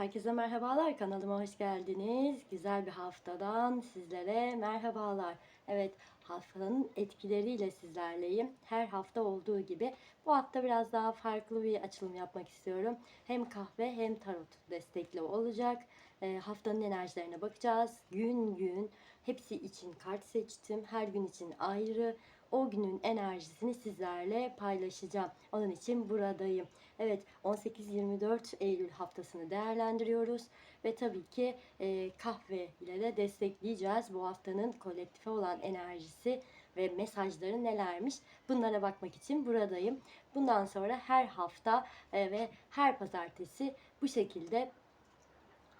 Herkese merhabalar kanalıma hoş geldiniz. Güzel bir haftadan sizlere merhabalar. Evet haftanın etkileriyle sizlerleyim. Her hafta olduğu gibi bu hafta biraz daha farklı bir açılım yapmak istiyorum. Hem kahve hem tarot destekli olacak. Ee, haftanın enerjilerine bakacağız. Gün gün hepsi için kart seçtim. Her gün için ayrı. O günün enerjisini sizlerle paylaşacağım. Onun için buradayım. Evet 18-24 Eylül haftasını değerlendiriyoruz ve tabii ki e, kahve ile de destekleyeceğiz bu haftanın kolektife olan enerjisi ve mesajları nelermiş bunlara bakmak için buradayım. Bundan sonra her hafta e, ve her pazartesi bu şekilde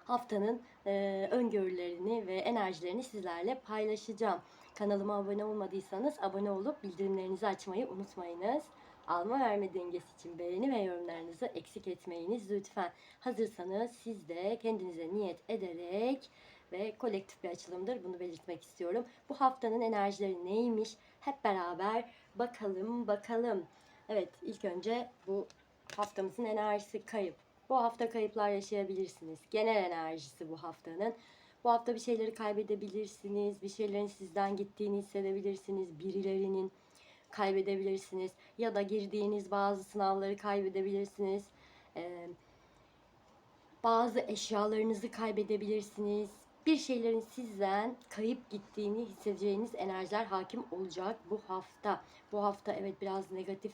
haftanın e, öngörülerini ve enerjilerini sizlerle paylaşacağım. Kanalıma abone olmadıysanız abone olup bildirimlerinizi açmayı unutmayınız alma verme dengesi için beğeni ve yorumlarınızı eksik etmeyiniz lütfen. Hazırsanız siz de kendinize niyet ederek ve kolektif bir açılımdır bunu belirtmek istiyorum. Bu haftanın enerjileri neymiş? Hep beraber bakalım bakalım. Evet ilk önce bu haftamızın enerjisi kayıp. Bu hafta kayıplar yaşayabilirsiniz. Genel enerjisi bu haftanın. Bu hafta bir şeyleri kaybedebilirsiniz. Bir şeylerin sizden gittiğini hissedebilirsiniz. Birilerinin kaybedebilirsiniz. Ya da girdiğiniz bazı sınavları kaybedebilirsiniz. Ee, bazı eşyalarınızı kaybedebilirsiniz. Bir şeylerin sizden kayıp gittiğini hissedeceğiniz enerjiler hakim olacak bu hafta. Bu hafta evet biraz negatif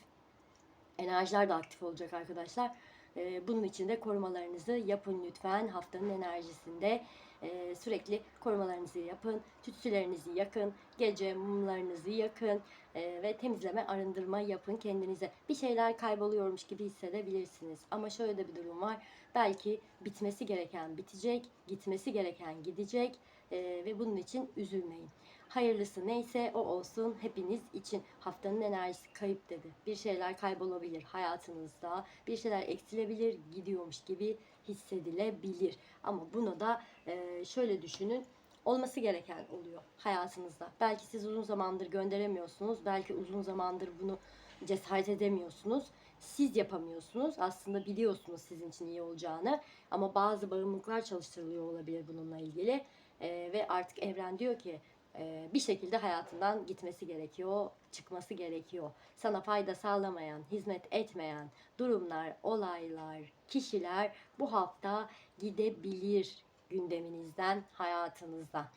enerjiler de aktif olacak arkadaşlar. Ee, bunun için de korumalarınızı yapın lütfen haftanın enerjisinde. Ee, sürekli korumalarınızı yapın, tütsülerinizi yakın, gece mumlarınızı yakın e, ve temizleme, arındırma yapın kendinize. Bir şeyler kayboluyormuş gibi hissedebilirsiniz. Ama şöyle de bir durum var. Belki bitmesi gereken bitecek, gitmesi gereken gidecek e, ve bunun için üzülmeyin. Hayırlısı neyse o olsun hepiniz için. Haftanın enerjisi kayıp dedi. Bir şeyler kaybolabilir hayatınızda. Bir şeyler eksilebilir, gidiyormuş gibi hissedilebilir. Ama bunu da e, şöyle düşünün olması gereken oluyor hayatınızda. Belki siz uzun zamandır gönderemiyorsunuz. Belki uzun zamandır bunu cesaret edemiyorsunuz. Siz yapamıyorsunuz. Aslında biliyorsunuz sizin için iyi olacağını. Ama bazı bağımlılıklar çalıştırılıyor olabilir bununla ilgili. Ee, ve artık evren diyor ki e, bir şekilde hayatından gitmesi gerekiyor, çıkması gerekiyor. Sana fayda sağlamayan, hizmet etmeyen durumlar, olaylar, kişiler bu hafta gidebilir gündeminizden, hayatınızda.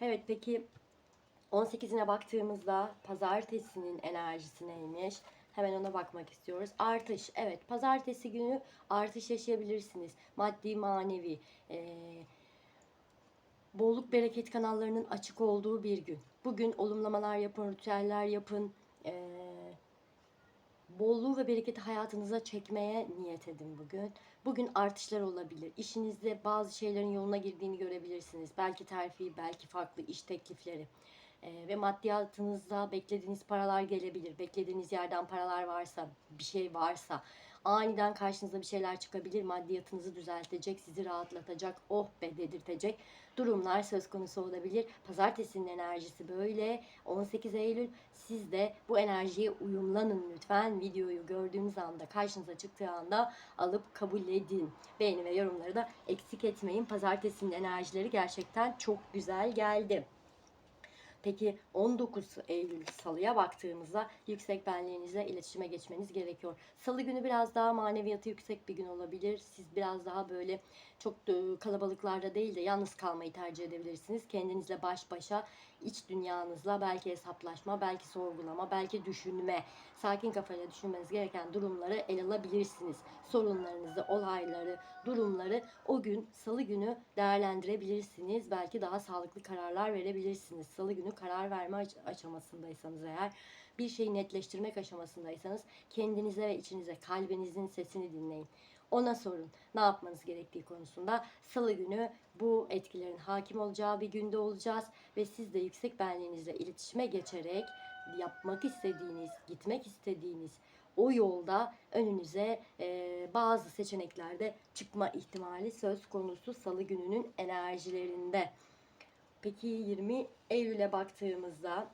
Evet peki 18'ine baktığımızda pazartesinin enerjisi neymiş? Hemen ona bakmak istiyoruz. Artış. Evet pazartesi günü artış yaşayabilirsiniz. Maddi manevi. Ee, bolluk bereket kanallarının açık olduğu bir gün. Bugün olumlamalar yapın, ritüeller yapın. Bolluğu ve bereketi hayatınıza çekmeye niyet edin bugün. Bugün artışlar olabilir. İşinizde bazı şeylerin yoluna girdiğini görebilirsiniz. Belki terfi, belki farklı iş teklifleri. Ee, ve maddiyatınızda beklediğiniz paralar gelebilir. Beklediğiniz yerden paralar varsa, bir şey varsa aniden karşınıza bir şeyler çıkabilir. Maddiyatınızı düzeltecek, sizi rahatlatacak, oh be dedirtecek durumlar söz konusu olabilir. Pazartesinin enerjisi böyle. 18 Eylül siz de bu enerjiye uyumlanın lütfen. Videoyu gördüğünüz anda, karşınıza çıktığı anda alıp kabul edin. Beğeni ve yorumları da eksik etmeyin. Pazartesinin enerjileri gerçekten çok güzel geldi. Peki 19 Eylül Salı'ya baktığımızda yüksek benliğinizle iletişime geçmeniz gerekiyor. Salı günü biraz daha maneviyatı yüksek bir gün olabilir. Siz biraz daha böyle çok kalabalıklarda değil de yalnız kalmayı tercih edebilirsiniz. Kendinizle baş başa iç dünyanızla belki hesaplaşma, belki sorgulama, belki düşünme, sakin kafayla düşünmeniz gereken durumları ele alabilirsiniz. Sorunlarınızı, olayları, durumları o gün salı günü değerlendirebilirsiniz. Belki daha sağlıklı kararlar verebilirsiniz. Salı günü karar verme aşamasındaysanız eğer bir şeyi netleştirmek aşamasındaysanız kendinize ve içinize kalbinizin sesini dinleyin. Ona sorun ne yapmanız gerektiği konusunda. Salı günü bu etkilerin hakim olacağı bir günde olacağız ve siz de yüksek benliğinizle iletişime geçerek yapmak istediğiniz, gitmek istediğiniz o yolda önünüze e, bazı seçeneklerde çıkma ihtimali söz konusu salı gününün enerjilerinde. Peki 20 Eylül'e baktığımızda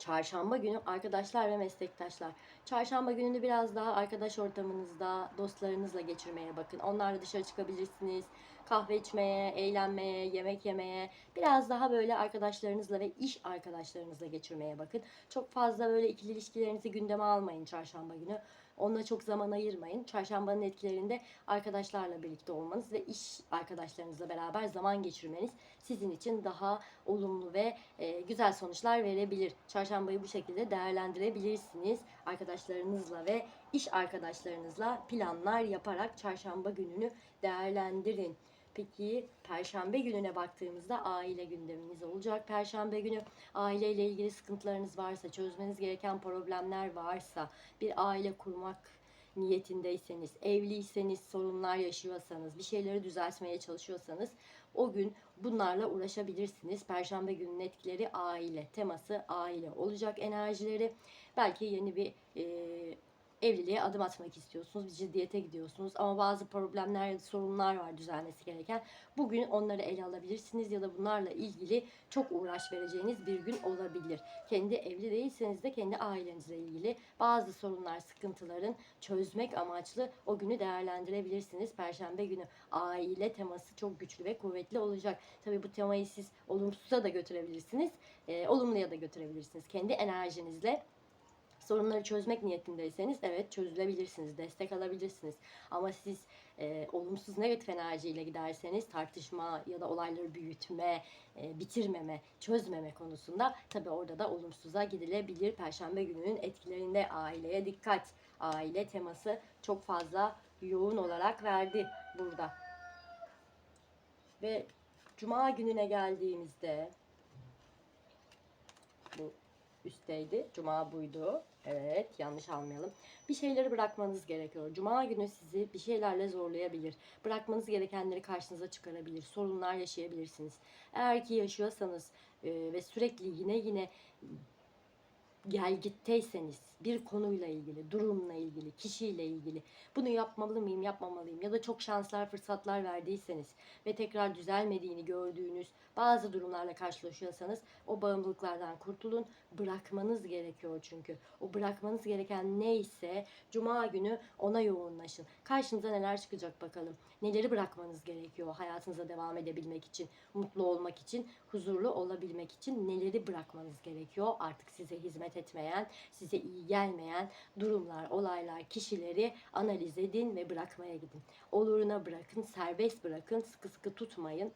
Çarşamba günü arkadaşlar ve meslektaşlar. Çarşamba gününü biraz daha arkadaş ortamınızda, dostlarınızla geçirmeye bakın. Onlarla dışarı çıkabilirsiniz. Kahve içmeye, eğlenmeye, yemek yemeye, biraz daha böyle arkadaşlarınızla ve iş arkadaşlarınızla geçirmeye bakın. Çok fazla böyle ikili ilişkilerinizi gündeme almayın çarşamba günü. Onunla çok zaman ayırmayın. Çarşambanın etkilerinde arkadaşlarla birlikte olmanız ve iş arkadaşlarınızla beraber zaman geçirmeniz sizin için daha olumlu ve e, güzel sonuçlar verebilir. Çarşambayı bu şekilde değerlendirebilirsiniz. Arkadaşlarınızla ve iş arkadaşlarınızla planlar yaparak çarşamba gününü değerlendirin. Peki perşembe gününe baktığımızda aile gündeminiz olacak. Perşembe günü aileyle ilgili sıkıntılarınız varsa, çözmeniz gereken problemler varsa, bir aile kurmak niyetindeyseniz, evliyseniz, sorunlar yaşıyorsanız, bir şeyleri düzeltmeye çalışıyorsanız o gün bunlarla uğraşabilirsiniz. Perşembe gününün etkileri aile, teması aile olacak enerjileri. Belki yeni bir e, evliliğe adım atmak istiyorsunuz, bir ciddiyete gidiyorsunuz ama bazı problemler, sorunlar var düzelmesi gereken. Bugün onları ele alabilirsiniz ya da bunlarla ilgili çok uğraş vereceğiniz bir gün olabilir. Kendi evli değilseniz de kendi ailenizle ilgili bazı sorunlar, sıkıntıların çözmek amaçlı o günü değerlendirebilirsiniz. Perşembe günü aile teması çok güçlü ve kuvvetli olacak. Tabii bu temayı siz olumsuza da götürebilirsiniz, e, olumluya da götürebilirsiniz. Kendi enerjinizle sorunları çözmek niyetindeyseniz evet çözülebilirsiniz, destek alabilirsiniz. Ama siz e, olumsuz negatif enerjiyle giderseniz tartışma ya da olayları büyütme, e, bitirmeme, çözmeme konusunda tabii orada da olumsuza gidilebilir. Perşembe gününün etkilerinde aileye dikkat. Aile teması çok fazla yoğun olarak verdi burada. Ve cuma gününe geldiğimizde bu üstteydi. Cuma buydu. Evet yanlış almayalım. Bir şeyleri bırakmanız gerekiyor. Cuma günü sizi bir şeylerle zorlayabilir. Bırakmanız gerekenleri karşınıza çıkarabilir. Sorunlar yaşayabilirsiniz. Eğer ki yaşıyorsanız e, ve sürekli yine yine gel gitteyseniz bir konuyla ilgili, durumla ilgili, kişiyle ilgili bunu yapmalı mıyım, yapmamalıyım ya da çok şanslar, fırsatlar verdiyseniz ve tekrar düzelmediğini gördüğünüz bazı durumlarla karşılaşıyorsanız o bağımlılıklardan kurtulun. Bırakmanız gerekiyor çünkü. O bırakmanız gereken neyse cuma günü ona yoğunlaşın. Karşınıza neler çıkacak bakalım. Neleri bırakmanız gerekiyor hayatınıza devam edebilmek için, mutlu olmak için, huzurlu olabilmek için neleri bırakmanız gerekiyor? Artık size hizmet etmeyen, size iyi gelmeyen durumlar, olaylar, kişileri analiz edin ve bırakmaya gidin. Oluruna bırakın, serbest bırakın, sıkı sıkı tutmayın.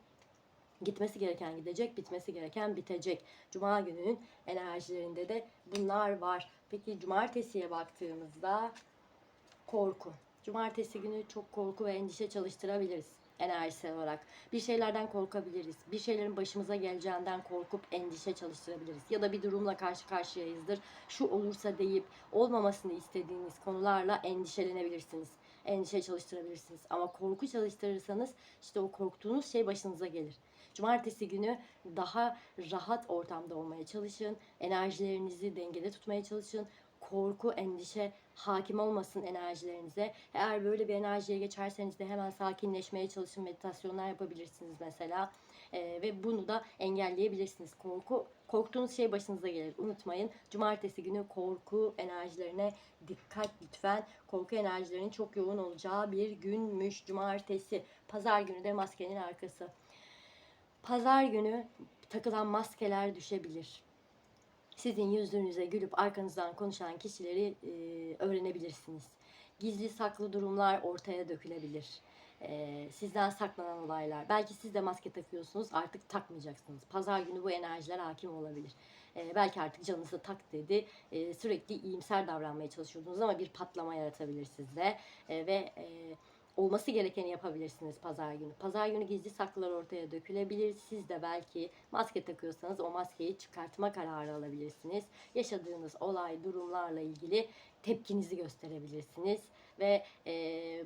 Gitmesi gereken gidecek, bitmesi gereken bitecek. Cuma gününün enerjilerinde de bunlar var. Peki cumartesiye baktığımızda korku. Cumartesi günü çok korku ve endişe çalıştırabiliriz enerjisel olarak. Bir şeylerden korkabiliriz. Bir şeylerin başımıza geleceğinden korkup endişe çalıştırabiliriz. Ya da bir durumla karşı karşıyayızdır. Şu olursa deyip olmamasını istediğiniz konularla endişelenebilirsiniz. Endişe çalıştırabilirsiniz. Ama korku çalıştırırsanız işte o korktuğunuz şey başınıza gelir. Cumartesi günü daha rahat ortamda olmaya çalışın. Enerjilerinizi dengede tutmaya çalışın. Korku, endişe hakim olmasın enerjilerinize. Eğer böyle bir enerjiye geçerseniz de hemen sakinleşmeye çalışın. Meditasyonlar yapabilirsiniz mesela. Ee, ve bunu da engelleyebilirsiniz. Korku korktuğunuz şey başınıza gelir. Unutmayın. Cumartesi günü korku enerjilerine dikkat lütfen. Korku enerjilerinin çok yoğun olacağı bir günmüş cumartesi. Pazar günü de maskenin arkası. Pazar günü takılan maskeler düşebilir. Sizin yüzünüze gülüp arkanızdan konuşan kişileri e, öğrenebilirsiniz. Gizli saklı durumlar ortaya dökülebilir. E, sizden saklanan olaylar. Belki siz de maske takıyorsunuz artık takmayacaksınız. Pazar günü bu enerjiler hakim olabilir. E, belki artık canınızı tak dedi. E, sürekli iyimser davranmaya çalışıyordunuz ama bir patlama yaratabilir sizde. E, ve... E, olması gerekeni yapabilirsiniz pazar günü. Pazar günü gizli saklılar ortaya dökülebilir. Siz de belki maske takıyorsanız o maskeyi çıkartma kararı alabilirsiniz. Yaşadığınız olay, durumlarla ilgili tepkinizi gösterebilirsiniz. Ve e,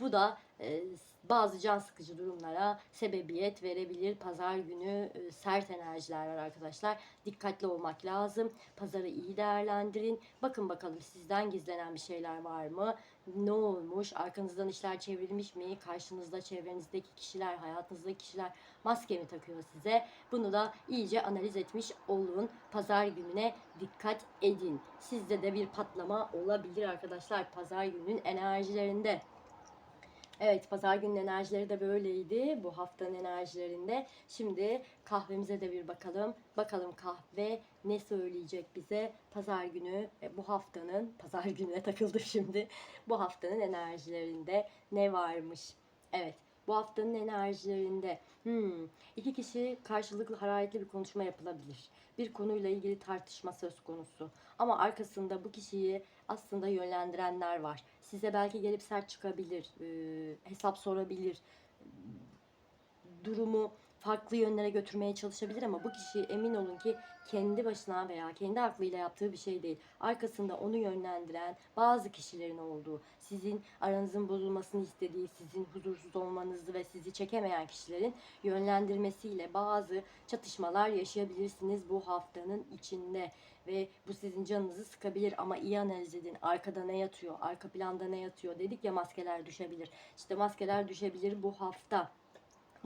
bu da e, bazı can sıkıcı durumlara sebebiyet verebilir. Pazar günü e, sert enerjiler var arkadaşlar. Dikkatli olmak lazım. Pazarı iyi değerlendirin. Bakın bakalım sizden gizlenen bir şeyler var mı? Ne olmuş? Arkanızdan işler çevrilmiş mi? Karşınızda çevrenizdeki kişiler, hayatınızdaki kişiler maske mi takıyor size? Bunu da iyice analiz etmiş olun. Pazar gününe dikkat edin. Sizde de bir patlama olabilir arkadaşlar pazar günün enerjilerinde. Evet, pazar günün enerjileri de böyleydi. Bu haftanın enerjilerinde. Şimdi kahvemize de bir bakalım. Bakalım kahve ne söyleyecek bize pazar günü, e, bu haftanın, pazar gününe takıldım şimdi. Bu haftanın enerjilerinde ne varmış? Evet, bu haftanın enerjilerinde hmm, iki kişi karşılıklı hararetli bir konuşma yapılabilir. Bir konuyla ilgili tartışma söz konusu. Ama arkasında bu kişiyi aslında yönlendirenler var. Size belki gelip sert çıkabilir, e, hesap sorabilir, durumu farklı yönlere götürmeye çalışabilir ama bu kişi emin olun ki kendi başına veya kendi aklıyla yaptığı bir şey değil. Arkasında onu yönlendiren bazı kişilerin olduğu, sizin aranızın bozulmasını istediği, sizin huzursuz olmanızı ve sizi çekemeyen kişilerin yönlendirmesiyle bazı çatışmalar yaşayabilirsiniz bu haftanın içinde ve bu sizin canınızı sıkabilir ama iyi analiz edin. Arkada ne yatıyor? Arka planda ne yatıyor? Dedik ya maskeler düşebilir. İşte maskeler düşebilir bu hafta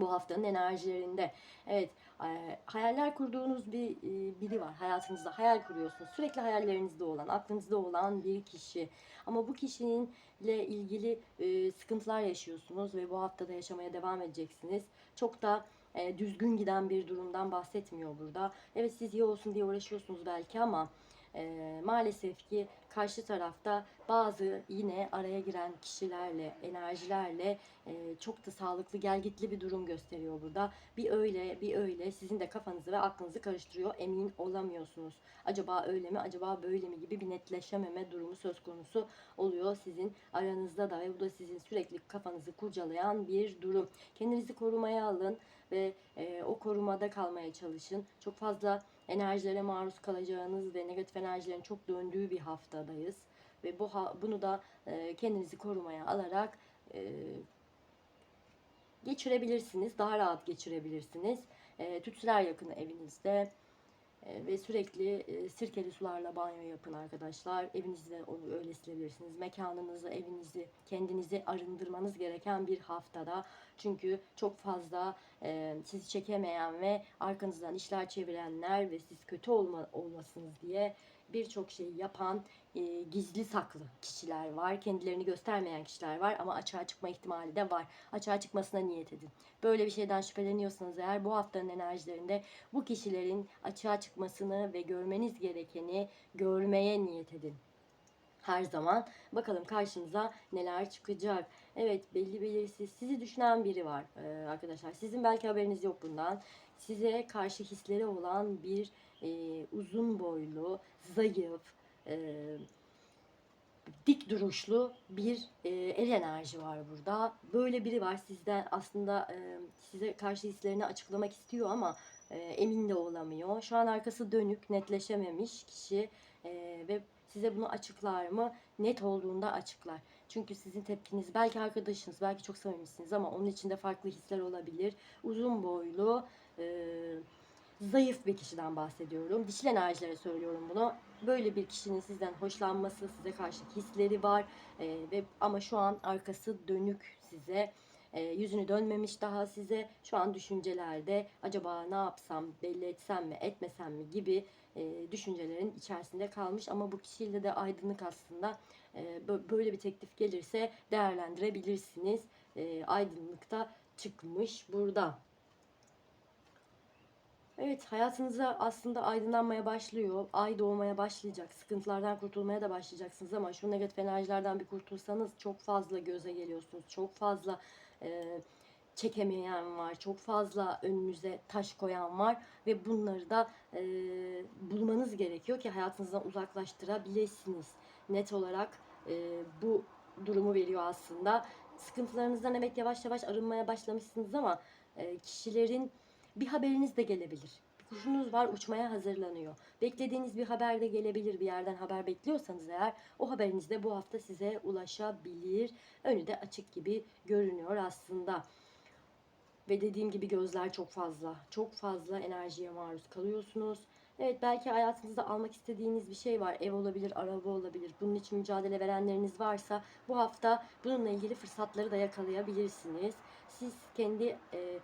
bu haftanın enerjilerinde. Evet, e, hayaller kurduğunuz bir e, biri var hayatınızda. Hayal kuruyorsunuz. Sürekli hayallerinizde olan, aklınızda olan bir kişi. Ama bu kişininle ilgili e, sıkıntılar yaşıyorsunuz ve bu haftada yaşamaya devam edeceksiniz. Çok da e, düzgün giden bir durumdan bahsetmiyor burada. Evet siz iyi olsun diye uğraşıyorsunuz belki ama e, maalesef ki karşı tarafta bazı yine araya giren kişilerle, enerjilerle e, çok da sağlıklı, gelgitli bir durum gösteriyor burada. Bir öyle, bir öyle sizin de kafanızı ve aklınızı karıştırıyor. Emin olamıyorsunuz. Acaba öyle mi, acaba böyle mi gibi bir netleşememe durumu söz konusu oluyor sizin aranızda da ve bu da sizin sürekli kafanızı kurcalayan bir durum. Kendinizi korumaya alın ve e, o korumada kalmaya çalışın. Çok fazla enerjilere maruz kalacağınız ve negatif enerjilerin çok döndüğü bir haftadayız. Ve bu bunu da e, kendinizi korumaya alarak e, geçirebilirsiniz. Daha rahat geçirebilirsiniz. E, tütsüler yakın evinizde. E, ve sürekli e, sirkeli sularla banyo yapın arkadaşlar. Evinizde onu öyle silebilirsiniz. Mekanınızı, evinizi, kendinizi arındırmanız gereken bir haftada. Çünkü çok fazla e, sizi çekemeyen ve arkanızdan işler çevirenler ve siz kötü olma, olmasınız diye birçok şeyi yapan e, gizli saklı kişiler var. Kendilerini göstermeyen kişiler var ama açığa çıkma ihtimali de var. Açığa çıkmasına niyet edin. Böyle bir şeyden şüpheleniyorsanız eğer bu haftanın enerjilerinde bu kişilerin açığa çıkmasını ve görmeniz gerekeni görmeye niyet edin her zaman. Bakalım karşınıza neler çıkacak. Evet belli belirsiz sizi düşünen biri var ee, arkadaşlar. Sizin belki haberiniz yok bundan. Size karşı hisleri olan bir e, uzun boylu, zayıf, e, dik duruşlu bir e, el enerji var burada. Böyle biri var sizden aslında e, size karşı hislerini açıklamak istiyor ama e, emin de olamıyor. Şu an arkası dönük, netleşememiş kişi e, ve size bunu açıklar mı? Net olduğunda açıklar. Çünkü sizin tepkiniz belki arkadaşınız, belki çok samimisiniz ama onun içinde farklı hisler olabilir. Uzun boylu, e, zayıf bir kişiden bahsediyorum. Dişil enerjilere söylüyorum bunu. Böyle bir kişinin sizden hoşlanması, size karşı hisleri var e, ve ama şu an arkası dönük size. E, yüzünü dönmemiş daha size. Şu an düşüncelerde acaba ne yapsam, belli etsem mi, etmesem mi gibi e, düşüncelerin içerisinde kalmış. Ama bu kişiyle de aydınlık aslında e, böyle bir teklif gelirse değerlendirebilirsiniz. E, aydınlıkta çıkmış burada. Evet hayatınıza aslında aydınlanmaya başlıyor. Ay doğmaya başlayacak. Sıkıntılardan kurtulmaya da başlayacaksınız ama şu negatif enerjilerden bir kurtulsanız çok fazla göze geliyorsunuz. Çok fazla e, çekemeyen var. Çok fazla önünüze taş koyan var ve bunları da e, bulmanız gerekiyor ki hayatınızdan uzaklaştırabilirsiniz. Net olarak e, bu durumu veriyor aslında. Sıkıntılarınızdan evet yavaş yavaş arınmaya başlamışsınız ama e, kişilerin bir haberiniz de gelebilir. Kuşunuz var uçmaya hazırlanıyor. Beklediğiniz bir haber de gelebilir. Bir yerden haber bekliyorsanız eğer o haberiniz de bu hafta size ulaşabilir. Önü de açık gibi görünüyor aslında. Ve dediğim gibi gözler çok fazla. Çok fazla enerjiye maruz kalıyorsunuz. Evet belki hayatınızda almak istediğiniz bir şey var. Ev olabilir, araba olabilir. Bunun için mücadele verenleriniz varsa bu hafta bununla ilgili fırsatları da yakalayabilirsiniz. Siz kendi e,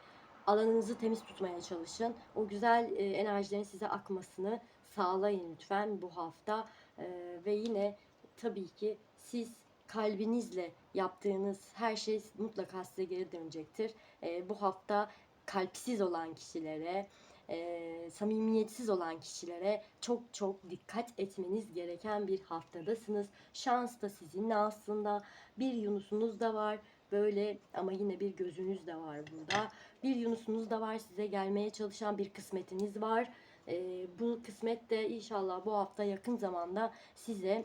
alanınızı temiz tutmaya çalışın. O güzel e, enerjilerin size akmasını sağlayın lütfen bu hafta. E, ve yine tabii ki siz kalbinizle yaptığınız her şey mutlaka size geri dönecektir. E, bu hafta kalpsiz olan kişilere, e, samimiyetsiz olan kişilere çok çok dikkat etmeniz gereken bir haftadasınız. Şans da sizinle aslında. Bir Yunus'unuz da var. Böyle ama yine bir gözünüz de var burada. Bir Yunus'unuz da var. Size gelmeye çalışan bir kısmetiniz var. E, bu kısmet de inşallah bu hafta yakın zamanda size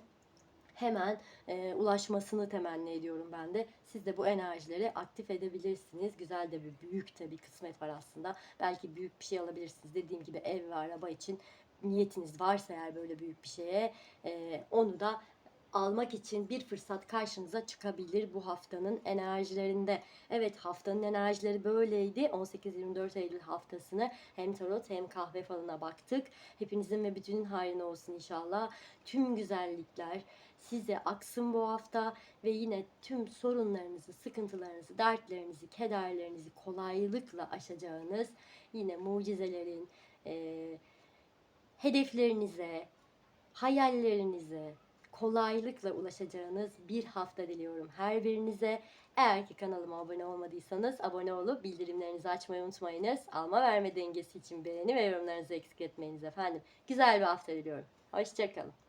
hemen e, ulaşmasını temenni ediyorum ben de. Siz de bu enerjileri aktif edebilirsiniz. Güzel de bir büyük de bir kısmet var aslında. Belki büyük bir şey alabilirsiniz. Dediğim gibi ev ve araba için niyetiniz varsa eğer böyle büyük bir şeye e, onu da almak için bir fırsat karşınıza çıkabilir bu haftanın enerjilerinde. Evet haftanın enerjileri böyleydi. 18-24 Eylül haftasını hem tarot hem kahve falına baktık. Hepinizin ve bütünün hayrına olsun inşallah. Tüm güzellikler size aksın bu hafta ve yine tüm sorunlarınızı, sıkıntılarınızı, dertlerinizi, kederlerinizi kolaylıkla aşacağınız yine mucizelerin e, hedeflerinize, hayallerinize kolaylıkla ulaşacağınız bir hafta diliyorum her birinize. Eğer ki kanalıma abone olmadıysanız abone olup bildirimlerinizi açmayı unutmayınız. Alma verme dengesi için beğeni ve yorumlarınızı eksik etmeyiniz efendim. Güzel bir hafta diliyorum. Hoşçakalın.